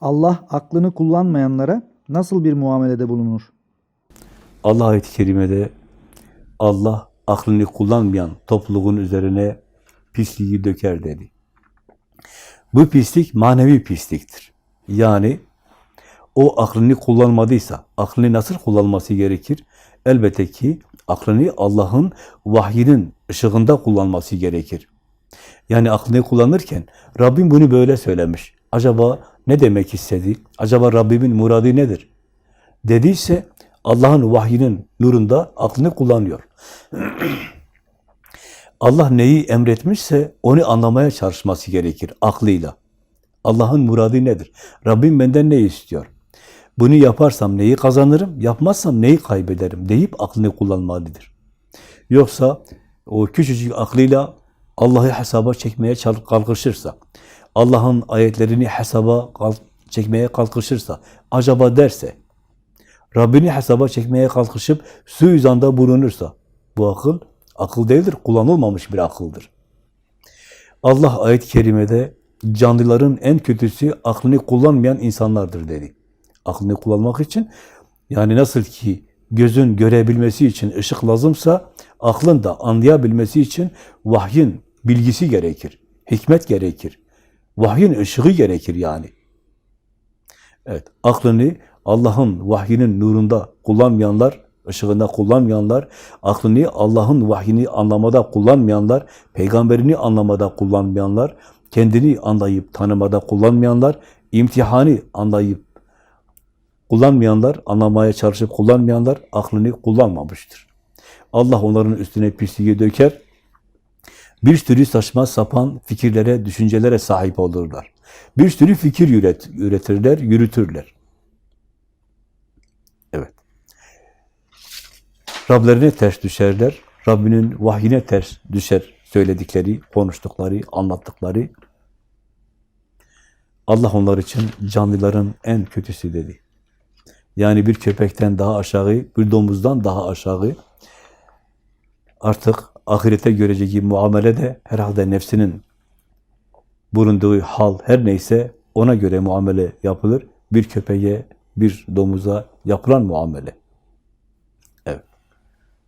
Allah aklını kullanmayanlara nasıl bir muamelede bulunur? Allah ayet-i kerimede Allah aklını kullanmayan topluluğun üzerine pisliği döker dedi. Bu pislik manevi pisliktir. Yani o aklını kullanmadıysa, aklını nasıl kullanması gerekir? Elbette ki aklını Allah'ın vahyinin ışığında kullanması gerekir. Yani aklını kullanırken Rabbim bunu böyle söylemiş. Acaba ne demek istedi? Acaba Rabbimin muradı nedir? Dediyse Allah'ın vahyinin nurunda aklını kullanıyor. Allah neyi emretmişse onu anlamaya çalışması gerekir aklıyla. Allah'ın muradı nedir? Rabbim benden ne istiyor? Bunu yaparsam neyi kazanırım, yapmazsam neyi kaybederim deyip aklını kullanmalıdır. Yoksa o küçücük aklıyla Allah'ı hesaba çekmeye kalkışırsa, Allah'ın ayetlerini hesaba kalk- çekmeye kalkışırsa, acaba derse, Rabbini hesaba çekmeye kalkışıp suizanda bulunursa, bu akıl, akıl değildir, kullanılmamış bir akıldır. Allah ayet-i kerimede canlıların en kötüsü aklını kullanmayan insanlardır dedi. Aklını kullanmak için yani nasıl ki gözün görebilmesi için ışık lazımsa aklın da anlayabilmesi için vahyin bilgisi gerekir. Hikmet gerekir. Vahyin ışığı gerekir yani. Evet, aklını Allah'ın vahyinin nurunda kullanmayanlar, ışığında kullanmayanlar, aklını Allah'ın vahyini anlamada kullanmayanlar, peygamberini anlamada kullanmayanlar, kendini anlayıp tanımada kullanmayanlar, imtihanı anlayıp kullanmayanlar, anlamaya çalışıp kullanmayanlar aklını kullanmamıştır. Allah onların üstüne pisliği döker, bir sürü saçma sapan fikirlere, düşüncelere sahip olurlar. Bir sürü fikir üret, üretirler, yürütürler. Evet. Rablerine ters düşerler. Rabbinin vahyine ters düşer söyledikleri, konuştukları, anlattıkları. Allah onlar için canlıların en kötüsü dedi. Yani bir köpekten daha aşağı, bir domuzdan daha aşağı. Artık ahirete göreceği muamele de herhalde nefsinin bulunduğu hal her neyse ona göre muamele yapılır. Bir köpeğe, bir domuza yapılan muamele.